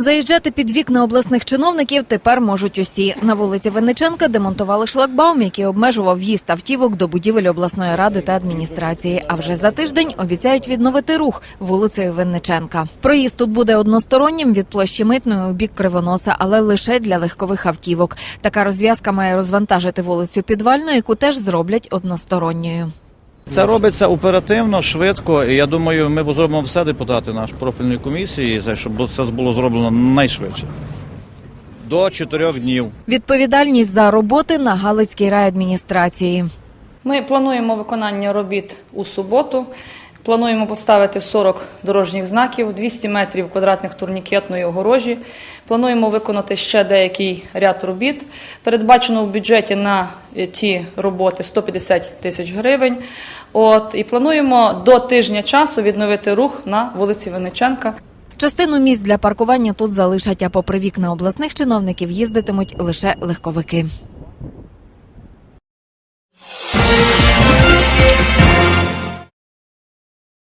Заїжджати під вікна обласних чиновників тепер можуть усі. На вулиці Винниченка демонтували шлагбаум, який обмежував в'їзд автівок до будівель обласної ради та адміністрації. А вже за тиждень обіцяють відновити рух вулицею Винниченка. Проїзд тут буде одностороннім від площі Митної у бік Кривоноса, але лише для легкових автівок. Така розв'язка має розвантажити вулицю Підвальну, яку теж зроблять односторонньою. Це робиться оперативно, швидко. І я думаю, ми зробимо все депутати наш профільної комісії, за- щоб це було зроблено найшвидше. До чотирьох днів. Відповідальність за роботи на Галицькій райадміністрації. Ми плануємо виконання робіт у суботу. Плануємо поставити 40 дорожніх знаків, 200 метрів квадратних турнікетної огорожі. Плануємо виконати ще деякий ряд робіт. Передбачено в бюджеті на е, ті роботи 150 тисяч гривень. От і плануємо до тижня часу відновити рух на вулиці Винниченка. Частину місць для паркування тут залишать, а попри вікна обласних чиновників їздитимуть лише легковики.